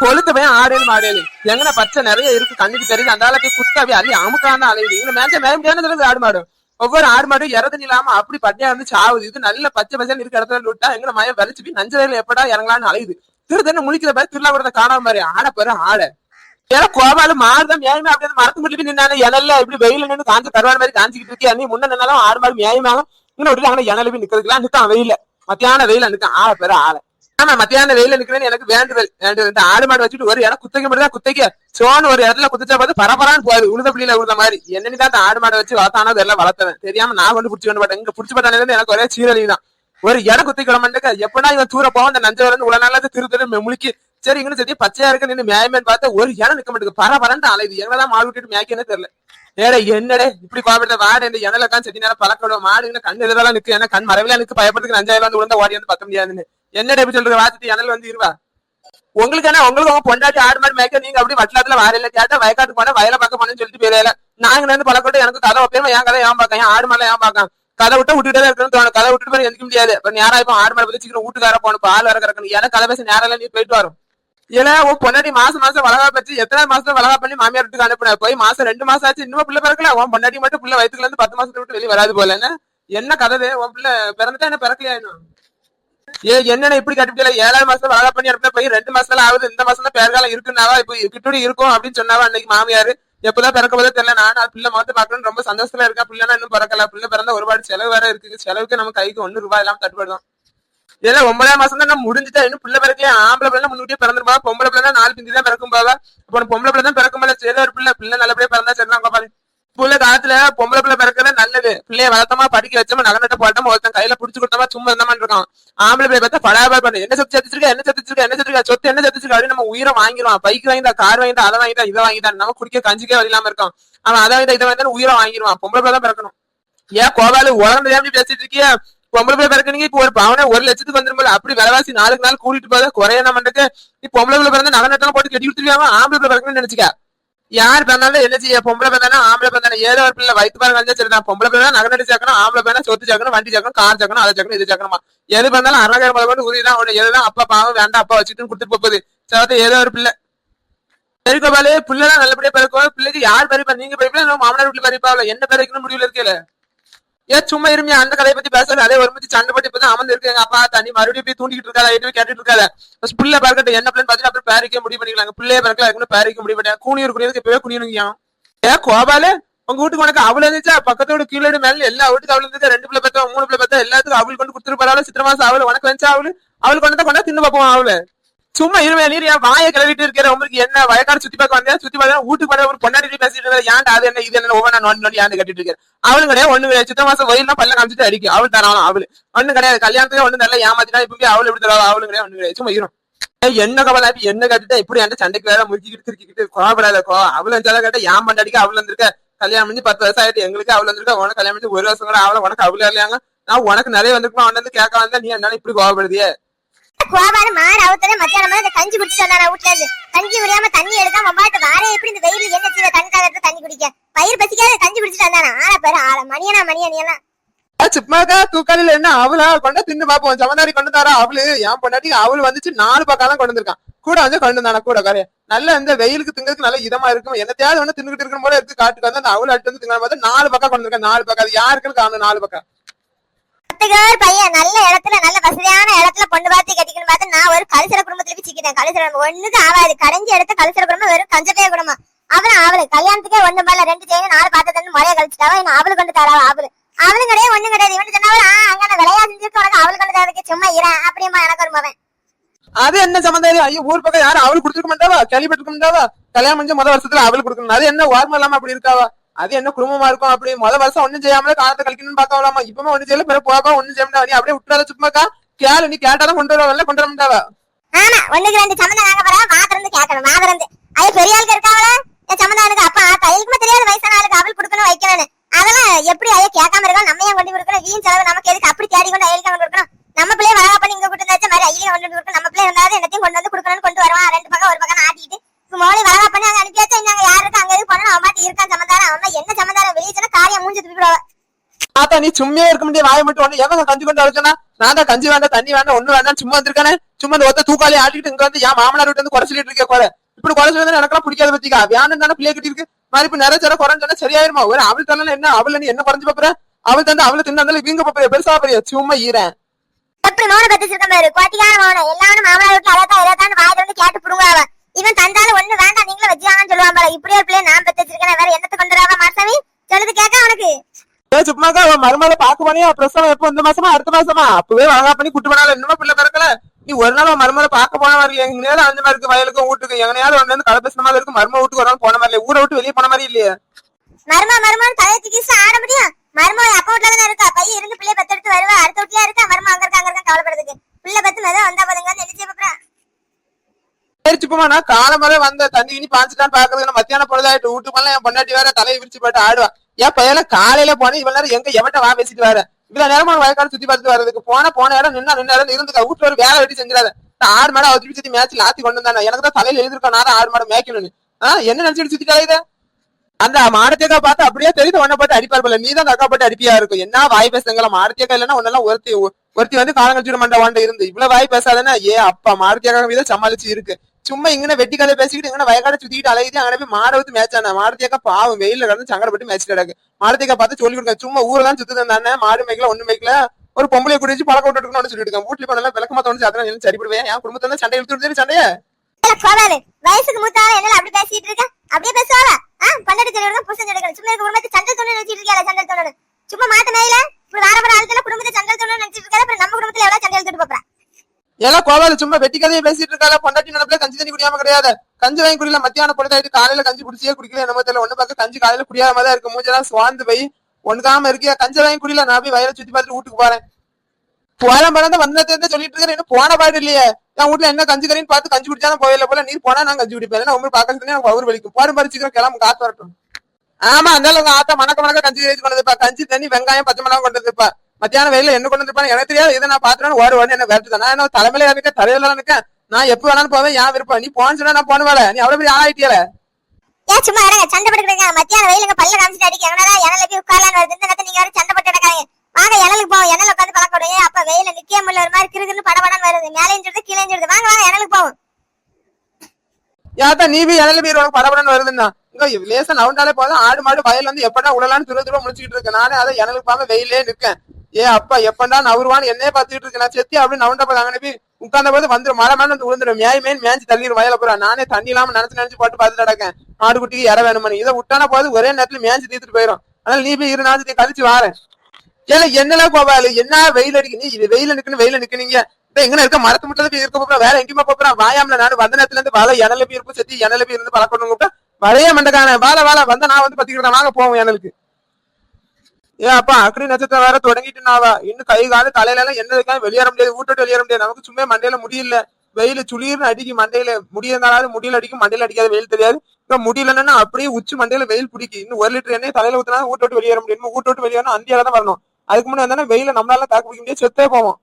கொழுத்து போய் ஆடேழு மாடேழு. எங்கன பச்சை நிறைய இருக்கு கண்ணுக்கு தெரியுது. அந்த அளவுக்கு குத்தாவி அள்ளி அமுக்கான அலையுது. இங்க மேஞ்ச மேய முடியாத ஆடு மாடு. ஒவ்வொரு ஆடு மாடும் இறது இல்லாம அப்படி பட்டியா இருந்து சாவுது. இது நல்ல பச்சை பச்சை இருக்க இடத்துல விட்டா எங்க மயம் விளைச்சு போய் நஞ்சரையில எப்படா இறங்கலாம்னு அலையுது. திரு முழிக்கிற பாரு திருவிழா காணாம மாதிரி ஆட பாரு ஆட ஏன்னா கோபால மாறுதான் மேயுமே. அப்படியே மரத்து முட்டி போய் நின்னானே எனல்ல இப்படி வெயில நின்று காஞ்சு கருவாடு மாதிரி காஞ்சிக்கிட்டு இருக்கே நீ முன்ன நின்னாலும் ஆடு மாடு மேயமாகும் இன்னும் விட்டு அங்கே எனல போய் நிக்கிறதுக்குலாம் நிற்கான் வெயில மத்தியான வெயில நிக்கான். ஆட பேரு ஆள. ஆமா மத்தியான வெயில நிக்கிறேன்னு எனக்கு வேண்டுதல் வேண்டுதல். இந்த ஆடு மாடு வச்சுட்டு ஒரு இடம் குத்தைக்க மட்டும் தான் குத்தைக்க. சோன்னு ஒரு இடத்துல குத்துச்சா பார்த்து பரபரான்னு போகுது. உழுத பிள்ளையில உழுத மாதிரி. என்னன்னு தான் அந்த ஆடு மாடை வச்சு வளர்த்தானோ எல்லாம் வளர்த்தவன். தெரியாம நான் கொண்டு பிடிச்சி கொண்டு இங்க பிடிச்சி போட்டானே எனக்கு ஒரே சீரழிவு தான் ஒரு இடம் குத்திக்கிற மாட்டேங்க எப்படா இவன் தூர போவோம் அந்த நஞ்ச வந்து உள்ள நாளாவது திரு திரு முழுக்கி. சரி இங்கன்னு சரி பச்சையா இருக்கு நின்று மேயமேன்னு பார்த்தா ஒரு இடம் நிக்க மாட்டேங்குது. பரபரன்ட்டு அலையுது. எங்கதான் மாடு விட்டுட்டு மேய்க்கனே தெரியல. ஏடா என்னடே இப்படி பாப்பிட்ட வாடு இந்த இணல தான் செட்டி நேரம் பழக்கணும். மாடு கண் எதிரெல்லாம் நிக்கு ஏன்னா கண் மரவில நிக்கு. பயப்படுறதுக்கு நஞ்சாயிரம் வந்து உழந்த ஓடி வந்து பத்த முடியாதுன்னு. என்ன டைப் சொல்றது? வாச்சிட்டு இணல் வந்து இருவா. உங்களுக்கு என்ன உங்களுக்கு உங்க பொண்டாட்டி ஆடு மாடு மேய்க்க நீங்க அப்படி வட்டலாத்துல வாரையில கேட்டா வயக்காட்டு போனா வயல பார்க்க போனேன்னு சொல்லிட்டு போயிடல. நாங்க இருந்து பழக்கட்டும் எனக்கு கதை வைப்பேன் என் கதை ஏன் பார்க்க என் ஆடு மேல ஏன் பார்க்க கதை விட்டு விட்டுட்டே இருக்கணும் தோணும். கதை விட்டுட்டு போய் எந்திக்க முடியாது. இப்ப நேரம் இப்போ ஆடு மாடு பத்தி சீக்கிரம் வீட்டுக்கார போகணும் பால் வர கிடக்கணும். ஏன்னா கதை பேச நேரம் நீ போயிட்டு வரும். ஏன்னா உன் பொண்டாட்டி மாசம் மாசம் வளகா பச்சு எத்தனை மாசத்துல வளகா பண்ணி மாமியார் வீட்டுக்கு அனுப்புன? போய் மாசம் ரெண்டு மாசம் ஆச்சு இன்னும் பிள்ளை பிறக்கல. உன் பொண்டாட்டி மட்டும் பிள்ளை வயிற்றுல இருந்து பத்து மாசத்துல விட்டு வெளியே வராது போல. என்ன? கதை உன் பிள்ளை பிறந்துட்டா என்ன பிறக்கலையா இன்னும்? என்னென்ன இப்படி கட்டிப்பிடல ஏழாவது மாசத்துல வளர பண்ணி அனுப்பின போய் ரெண்டு மாசத்துல ஆகுது. இந்த மாசம் தான் பேர்காலம் இருக்குன்னாவா? இப்ப கிட்டோடி இருக்கும் அப்படின்னு சொன்னாவா அன்னைக்கு மாமியாரு? எப்பதான் பிறக்க போதே தெரியல. நான் அது பிள்ளை மாத்த பாக்கணும்னு ரொம்ப சந்தோஷத்துல இருக்கேன். பிள்ளைனா இன்னும் பிறக்கல. பிள்ளை பிறந்தா ஒருபாடு செலவு வேற இருக்கு செலவுக்கு நம்ம கைக்கு ஒண்ணு ரூபாய் எல்லாம் தட்டுப்படுதான் ஏன்னா ஒன்பதாம் மாசம் தான் முடிஞ்சுட்டா. இன்னும் பிள்ளை பிறக்கல ஆம்பளை பிள்ளை முன்னூட்டியே பிறந்துருப்பா. பொம்பளை பிள்ளை தான் நாலு பிந்தி தான் பிறக்கும் பாவா. அப்போ பொம்பளை பிள்ளை தான் பிறக்கும் போல. சரி ஒரு பிள்ளை. பிள்ளை நல்லபடியா பிறந்தா சரிதான். கோபாலு உள்ள காலத்துல பொம்பளை பிள்ளை பிறக்கிறது நல்லது. பிள்ளைய வளர்த்தமா படிக்க வச்சோமா நகநட்ட போட்டோம் ஒருத்தன் கையில புடிச்சு கொடுத்தமா சும்மா இருந்தமான்னு இருக்கான். ஆம்பளை பிள்ளை பார்த்தா படாபா பண்ணு. என்ன சத்து சத்துச்சிருக்க என்ன சத்துச்சிருக்க என்ன சத்துருக்க சொத்து என்ன சத்திச்சிருக்கா அப்படின்னு நம்ம உயிரை வாங்கிடுவான். பைக் வாங்கிட்டா கார் வாங்கிட்டா அதை வாங்கிட்டா இதை வாங்கிட்டா நம்ம குடிக்க கஞ்சிக்கே வழி இல்லாம இருக்கான். அவன் அதை வாங்கிட்டா இதை வாங்கிட்டா உயிரை வாங்கிடுவான். பொம்பளை பிள்ளை தான் பிறக்கணும். ஏன் கோவாலு உலகம் தெரியாம பேசிட்டு இருக்கியா? பொம்பளை பிள்ளை பிறக்கணுங்க இப்போ ஒரு பவனை ஒரு லட்சத்துக்கு வந்துரும் போல. அப்படி விலைவாசி நாளுக்கு நாள் கூட்டிட்டு போதா குறைய என்ன பொம்பளை பிள்ளை பிறந்த நகை நட்டம் போட்டு கட்டி கொடுத்துருக்காங்க ஆம்பளை பிள்ளை பிறக்கணும்னு நினைச்சுக்க. யார் பிறந்தாலும் என்ன செய்ய பொம்பளை பிறந்தாலும் ஆம்பளை பிறந்தாலும் ஏதோ ஒரு பிள்ளை வயிற்று பாருங்க வந்தா சரிதான் பொம்பளை பிள்ளை நகை சேர்க்கணும் ஆம்பளை பிள்ளை சொத்து சேர்க்கணும் வண்டி சேர்க்கணும் கார் சேர்க்கணும் அதை சேர்க்கணும் இது சேர்க்கணுமா? எது பிறந்தாலும் அறகாயிரம் முதல் கொண்டு தான் ஒண்ணு எதுதான் அப்பா பாவம் வேண்டாம் அப்பா வச்சுட்டு கொடுத்துட்டு போகுது சேர்த்து ஏதோ ஒரு பிள்ளை. பெருக்கோபாலு பிள்ளைலாம் நல்லபடியா பிறக்கும் பிள்ளைக்கு யார் பறிப்பா நீங்க பறிப்பா நம்ம மாமனார் வீட்டுல பறிப்பாவில என்ன பறிக்கணும் முடிவுல இருக்கல ஏன் சும்மா இருமியா அந்த கதையை பத்தி பேசல. அதே ஒரு மச்சி சண்டை போட்டு இப்பதான் அமர்ந்து இருக்கு. எங்க அப்பா தண்ணி மறுபடியும் போய் தூண்டிட்டு இருக்காத எதுவும் கேட்டுட்டு இருக்காத ஃபர்ஸ்ட் பிள்ளை பறக்கட்டும். என்ன பிள்ளைன்னு பார்த்துட்டு அப்புறம் பேரிக்க முடிவு பண்ணிக்கலாங்க. பிள்ளைய பறக்கல. அதுக்கு பேரிக்க முடிவு பண்ணியா கூனியூர் குனியதுக்கு இப்பவே குனியனுங்கயா ஏன் கோபாலு உங்க வீட்டுக்கு உனக்கு அவள் இருந்துச்சா? பக்கத்தோட கீழே மேல எல்லா வீட்டுக்கு அவள் இருந்துச்சு. ரெண்டு பிள்ளை பத்தா மூணு பிள்ளை பத்தா எல்லாத்துக்கும் அவள் கொண்டு கொடுத்துட்டு பரவாயில்ல சித்திர மாசம் அவள். உனக்கு வந்துச்சா அவளு? அவள் கொண்டு தான் கொண்டா தின்னு பார்ப்போம் அவளை. சும்மா இருமையா நீர் என் வாயை கிளவிட்டு இருக்கிற உங்களுக்கு என்ன வயக்காடு சுத்தி பார்க்க வந்தேன் சுத்தி பார்த்தா வீட்டுக்கு வந்து ஒரு பொண்டாட்டி பேசிட்டு இருந்தா ஏன்டா அது என்ன இது என்ன? ஒவ்வொரு நோண்டி நோண்டி ஏன் கட்டிட்டு இருக்கேன் அவளும் கிடையாது ஒண்ணு கிடையாது. சித்த மாசம் வயிறுலாம் பல்ல காமிச்சிட்டு அடிக்கும். அவள் தரான் அவளு. ஒண்ணு கிடையாது. கல்யாணத்துல ஒண்ணு நல்லா ஏமாத்தினா இப்ப அவள் எப்படி தரா அவளும் கிடையாது ஒண்ணு கிடையாது. சும்மா இரும். என்ன கவலை என்ன கட்டிட்டா இப்படி அந்த சண்டைக்கு வேற முறுக்கிக்கிட்டு திருக்கிக்கிட்டு கோபப்படாத கோ அவள் இருந்தாலும் கேட்டா ஏன் பண்ணாடிக்கு அவள் வந்திருக்க? கல்யாணம் பண்ணி பத்து வருஷம் ஆயிட்டு எங்களுக்கு அவள் வந்திருக்கா? உனக்கு கல்யாணம் பண்ணி ஒரு வருஷம் கூட அவளை உனக்கு அவளே இல்லையாங்க? நான் உனக்கு நிறைய வந்திருக்கா அவன் வந்து கேட்க வந்தா நீ என்னால இப்படி கோவப்படுதியே? கோபால மாடு அவுத்தனே மத்தியானம் மாதிரி இந்த கஞ்சி குடிச்சிட்டு வந்தானா வீட்ல இருந்து. கஞ்சி குடியாம தண்ணி எடுக்காம பாட்டு வாரே எப்படி இந்த வெயில் என்ன செய்ய கண் காலத்துல தண்ணி குடிக்க. பயிர் பசிக்காத கஞ்சி குடிச்சிட்டு வந்தானா? ஆள பேரு ஆள. மணியனா மணியா நீ எல்லாம் சும்மாக்கா தூக்காலில என்ன? அவளா? கொண்டு தின்னு பாப்போம். சமந்தாரி கொண்டு தாரா அவளு. என் பொண்டாட்டி அவள் வந்துச்சு நாலு பக்கம் தான் கொண்டு வந்திருக்கான். கூட வந்து கொண்டு வந்தானா? கூட கரைய நல்ல இந்த வெயிலுக்கு திங்கிறதுக்கு நல்ல இதமா இருக்கும். என்னத்தையாவது ஒண்ணு தின்னுகிட்டு இருக்கிற போல எடுத்து காட்டுக்கு வந்து அந்த அவள் அட்டு வந்து திங்க பார்த்து நாலு பக்கம் கொண்டு நாலு பக்கம். அது யாருக்குன்னு காணும் நாலு பக்கம். பத்துக்கார் பையன் நல்ல இடத்துல நல்ல வசதியான இடத்துல பொண்ணு பார்த்து கட்டிக்கணும் பார்த்து நான் ஒரு கலிசர குடும்பத்துல போய் சிக்கிட்டேன். கலிசர ஒண்ணுக்கு ஆகாது கடைஞ்சி எடுத்த கலிசர குடும்பம் வெறும் கஞ்சப்பைய குடும்பம். அவளும் அவளு. கல்யாணத்துக்கே ஒண்ணு மேல ரெண்டு செய்யணும் நாலு பாத்திரத்துல முறைய கழிச்சிட்டாவா இன்னும் அவளுக்கு கொண்டு தராவா? அவளு. அவளும் கிடையாது ஒண்ணும் கிடையாது. இவன் சொன்னாவா அங்க நான் விளையா செஞ்சிருக்க உனக்கு அவளுக்கு கொண்டு தரதுக்கு சும்மா இறேன் அப்படிமா எனக்கு ஒரு மகன். அது என்ன சம்பந்தாரி ஐயோ ஊர் பக்கம் யாரும் அவளுக்கு கொடுத்துருக்க மாட்டாவா? கேள்விப்பட்டிருக்க மாட்டாவா? கல்யாணம் முடிஞ்ச முத வருஷத்துல அவளுக்கு கொடுக்கணும். அது என்ன ஓர்மம் இல்லாம அப்படி இருக்காவா? அது என்ன குடும்பமா இருக்கும் அப்படி? முத வருஷம் ஒண்ணும் செய்யாமல காலத்தை கழிக்கணும்னு பாக்கலாமா இப்பவுமே ஒண்ணு செய்யல. பிற போக ஒண்ணும் செய்ய முடியாது நீ அப்படியே விட்டுறாத சும்மாக்கா கேளு. நீ கேட்டாலும் கொண்டு வரல கொண்டு வர மாட்டாவா. ஆமா. ஒண்ணுக்கு ரெண்டு சம்மந்தம் நாங்க போறா வாதிருந்து கேட்கணும். வாதிருந்து அது பெரிய ஆளுக்கு இருக்காங்களா என் சம்மந்தானுக்கு அப்பா தையலுக்குமே தெரியாத வயசான ஆளுக்கு அவள் கொடுக்கணும் வைக்கணும்னு அதெல்லாம் எப்படி ஐயா கேட்காம இருக்கோம் நம்ம ஏன் கொண்டு கொடுக்கணும்? வீண் செலவு நமக்கு எதுக்கு? அப்படி தேடி கொண்டு அயலுக்கு கொண்டு கொடுக்கணும். நம்ம பிள்ளைய வளவா பண்ணி இங்க கொண்டு வந்தாச்சு மாதிரி ஐயா கொண்டு வந்து கொடுக்கணும். நம்ம பிள்ளை இருந்தாலும் என்னத்தையும் கொண்டு வந்து கொடுக்கணும்னு கொண்டு வருவான். ரெண்டு நீ சும்மையே இருக்க முடியாது. வாய மட்டும் ஒண்ணு எவன் கஞ்சி கொண்டு அழைச்சனா நான் தான் கஞ்சி வேண்டாம் தண்ணி வேண்டாம் ஒண்ணு வேண்டாம் சும்மா வந்திருக்கானே? சும்மா இந்த ஒத்த தூக்காளி ஆட்டிட்டு இங்க வந்து என் மாமனார் வீட்டு வந்து குறை சொல்லிட்டு இருக்கே குறை? இப்படி குறை சொல்லி எனக்கெல்லாம் பிடிக்காத பத்திக்கா? வேணும் தானே பிள்ளைய கட்டி இருக்கு மாதிரி இப்ப நிறைய சில குறைஞ்சு சரியாயிருமா? ஒரு அவள் தானே என்ன அவள் நீ என்ன குறைஞ்சு பாப்புற அவள் தந்து அவளை தின்னாந்தாலும் வீங்க பாப்புற பெருசா பாரு சும்மா ஈரேன். எப்படி மௌன பத்தி சுத்தம் பாரு கோட்டிக்கான மௌனம் எல்லாரும் மாமனார் வீட்டுல அழகா இதான் வாயில வந்து கேட்டு புடுங்க இவன் தந்தாலும் ஒண்ணு வேண்டாம் நீங்களும் வச்சுக்காங்கன்னு சொல்லுவான் போல. இப்படியே பிள்ளை பிள்ளைய நான் பெத்து வச்சிருக்கேன் வேற என்னத்தை கொண்டு வராம மாசாமி சொல்லுது கேட்க உனக்கு ஏ சும்மாக்கா அவன் மருமகளை பாக்க போனியா பிரசவம் எப்போ இந்த மாசமா அடுத்த மாசமா? அப்பவே வழங்கா பண்ணி கூட்டு போனாலும் இன்னுமா பிள்ளை பிறக்கல. நீ ஒரு நாள் அவன் மருமகளை பாக்க போன மாதிரி எங்க நேரம் அந்த மாதிரி இருக்கு வயலுக்கும் வீட்டுக்கு எங்க நேரம் ஒண்ணு வந்து கலை பேசுன மாதிரி இருக்கு மரும வீட்டுக்கு வரணும் போன மாதிரி. ஊரை விட்டு வெளியே போன மாதிரி இல்லையே. மருமா மருமான்னு தலையை தூக்கி ஆட முடியும்? மருமா அக்கௌண்ட்ல தானே இருக்கா? பையன் இருந்து பிள்ளைய பெத்தெடுத்து வருவா. அடுத்த வீட்லயா இருக்கா? மருமா அங்க இருக்கா? அங்க இருக்கா? கவலைப்படுறதுக்கு. பிள்ளை பத்து மெதம் வந்தா போதுங்கன்னு நினைச்சு சரி சும்மா நான் காலமரை வந்த தண்ணி இனி பாஞ்சுதான் பாக்குறதுக்கு மத்தியானம் பொழுதாயிட்டு. வீட்டுக்கு என் பொண்டாட்டி வேற தலையை விரிச்சு போட்டு ஆடுவா. ஏன் பையன காலையில போனேன் இவ்வளவு நேரம் எங்க எவட்ட வா பேசிட்டு வர? இவ்வளவு நேரமா வயக்காடு சுத்தி பார்த்துட்டு வரதுக்கு போன போன இடம் நின்னா நின்ன இடம் இருந்துக்கா. வீட்டுல ஒரு வேலை வெட்டி செஞ்சிடாத. ஆறு ஆடு மாடை அவத்தி சுத்தி மேட்ச் லாத்தி கொண்டு வந்தானே. எனக்கு தான் தலையில எழுதிருக்கேன் நான் ஆறு ஆடு மேய்க்கணும்னு. ஆஹ் என்ன நினைச்சிட்டு சுத்தி தலையுத அந்த மாடத்தேக்கா பார்த்து அப்படியே தெரியுது உன்னை போட்டு அடிப்பார் போல. நீ தான் அக்கா போட்டு அடிப்பியா இருக்கும். என்ன வாய் பேசுங்களா மாடத்தேக்கா இல்லைன்னா உன்னெல்லாம் ஒருத்தி ஒருத்தி வந்து காலம் கழிச்சிட மாட்டா வாண்ட இருந்து. இவ்வளவு வாய் பேசாதனா ஏ அப்பா மாடத்தேக்கா மீத சமாளிச்சு இருக்கு. சும்மா இங்கன வெட்டி கதை பேசிக்கிட்டு இங்கன வயக்காட சுத்திட்டு அழகிட்டு அங்கே போய் மாடை ஊத்து மேய்ச்சானே மாடத்தேக்கா பாவம் வெயில கடந்து சங்கடப்பட்டு மேய்ச்சிட்டு கிடக்கு மாடத்தியக்கா பார்த்து சொல்லி கொடுங்க சும்மா ஊரெல்லாம் சுத்து தந்தானே மாடு மேய்க்கல ஒண்ணு மேய்க்கல ஒரு பொம்பளை குடிச்சு பழக்க விட்டு இருக்கணும்னு சொல்லிட்டு இருக்கேன் வீட்டுல பண்ணல விளக்கமா தோணுச்சு அதெல்லாம் எனக்கு சரிப்படுவேன் என் குடும்பத்தை வந்து சண்டை இழுத்து சண்டைய கோவாலு வயசுக்கு மூத்தால என்ன அப்படி பேசிட்டு இருக்க அப்படியே பேசுவாங்க பன்னெண்டு தெரியும் புருஷன் சொல்லி சும்மா இருக்க குடும்பத்தை சண்டை தோணு நினைச்சிட்டு இருக்கியா சண்டை தோணு சும்மா மாத்த மேல இப்படி வார வார ஆளுத்துல குடும்பத்தை சண்டை தோணு நினைச்சிட்டு இருக்காரு அப்புறம் நம்ம குடும்பத்துல எவ்வளவு சண்டை எடுத்துட்டு போறா ஏன்னா கோவால சும்மா வெட்டி கதையை பேசிட்டு இருக்கால பொண்டாட்டி நினைப்புல கஞ்சி தண்ணி குடியாம கிடையாது. கஞ்சி வாங்கி குடிக்கல. மத்தியானம் பொழுதாயிட்டு காலையில கஞ்சி குடிச்சியே குடிக்கல. என்னமோ தெரியல. ஒண்ணு பார்க்க கஞ்சி காலையில குடியாம தான் இருக்கு. மூஞ்செல்லாம் சுவாந்து போய் ஒண்ணுக்காம இருக்கியா கஞ்சி வாங்கி குடியில நான் போய் வயலை சுத்தி பார்த்துட்டு வீட்டுக்கு போறேன். போலாம் படம் வந்தது சொல்லிட்டு இருக்கேன். இன்னும் போன பாடு இல்லையே. என் வீட்டுல என்ன கஞ்சி கறின்னு பார்த்து கஞ்சி குடிச்சாலும் போயில போல. நீர் போனா நான் கஞ்சி குடிப்பேன். ஏன்னா உங்களுக்கு பார்க்கறது எனக்கு பவர் வலிக்கும். போற மாதிரி சீக்கிரம் கிளம்பு. காத்து வரட்டும். ஆமா அந்த உங்க ஆத்தா மணக்க மணக்க கஞ்சி கறி கொண்டு வந்துப்பா கஞ்சி தண்ணி வெங்காயம் பச்சை மிளகாய் கொண்டு மத்தியானம் வெயில என்ன கொண்டு வந்துருப்பான்னு எனக்கு தெரியாது. இதை நான் பாத்துறேன் ஓடு ஓடு என்ன விரட்டு நான் என்ன தலைமையில இருக்கேன் தலையில இருக்கேன் நான் எப்ப வேணாலும் போவேன் ஏன் விருப்பம்? நீ போன்னு சொன்னா நான் போன நீ அவ்வளவு பெரிய ஆளாயிட்டியல. ஏன் சும்மா இடங்க சண்டை போட்டுக்கிட்டு மத்தியானம் வெயிலுங்க பல்ல காமிச்சிட்டு அடிக்க. எவனால இணல போய் உட்காரலான்னு வருது. இந்த நீங்க யாரும் சண்டை போட்டு கிடக்காங்க வாங்க இணலுக்கு போவோம். இணல உட்காந்து பழக்க விடுங்க அப்ப வெயில நிக்க முடியல. ஒரு மாதிரி கிருக்குன்னு படபடன்னு வருது. மேலேயும் சொல்லுது கீழே சொல்லுது வாங்க வாங்க இணலுக்கு போவோம். யாத்தா நீ போய் இடையில போய் உனக்கு படபடன்னு வருதுன்னா? இங்க லேசா நவுண்டாலே போதும். ஆடு மாடு வயல்ல வந்து எப்படா உடலான்னு துரு துரு முடிச்சுக்கிட்டு இருக்கேன் நானே அதை எனக்கு பாம வெயிலே நிக்கேன் ஏ அப்பா எப்படா நவருவான்னு என்னையே பாத்துட்டு இருக்கு நான் செத்தி அப்படின்னு நவுண்ட போது அங்கே போய் உட்கார்ந்த போது வந்துடும் மழை மேல வந்து விழுந்துடும். மேய் மேன் மேய்ச்சி தள்ளிடும் வயல போறா நானே தண்ணி இல்லாம நினைச்சு நினைச்சு போட்டு பார்த்துட்டு நடக்கேன். மாடு குட்டிக்கு இற வேணுமனு இதை விட்டான போது ஒரே நேரத்துல மேய்ச்சி தீத்துட்டு போயிடும் அதனால நீ போய் இரு நாச்சு கழிச்சு வாரேன். ஏல என்னலாம் கோபாலு? என்ன வெயில் அடிக்கு நீ இது வெயில நிக்கணும் வெயில நிக்கனீங்க. எங்க இருக்க? மரத்து முட்டல போய் இருக்க போறா. வேற எங்கேயுமா போறா. வாயாமல நாடு வந்த நேரத்துல இருந்து வாழை எனல போய் இருக்கும் செத்தி எனல போய் இருந்து பழக்கணும் கூப்பிட்டா வரைய மண்டக்கான வாழ வாழ. வந்த நான் வந்து பத்திக்கிட்டேன் வாங்க போவோம் எனலுக்கு ஏ அப்பா அக்னி நட்சத்திரம் வேற தொடங்கிட்டுனாவா? இன்னும் கை காலு தலையில எல்லாம் என்ன இருக்கா வெளியேற முடியாது வீட்டு வெளியேற முடியாது. நமக்கு சும்மா மண்டையில முடியல வெயில் சுளிர்னு அடிக்கு மண்டையில. முடியிருந்தாலும் முடியல அடிக்கும் மண்டையில அடிக்காது வெயில் தெரியாது. இப்ப முடியலன்னா அப்படியே உச்சி மண்டையில வெயில் பிடிக்கும். இன்னும் ஒரு லிட்டர் எண்ணெய் தலையில ஊத்தினா வீட்டு விட்டு வெளியேற முடியும். வீட்டு விட்டு வெளியேறணும் அந்தியால தான் வரணும். அதுக்கு முன்னாடி வந்தானே வெயில நம்மளால தாக்கு பிடிக்க முடியாது செத்தே போவோம்.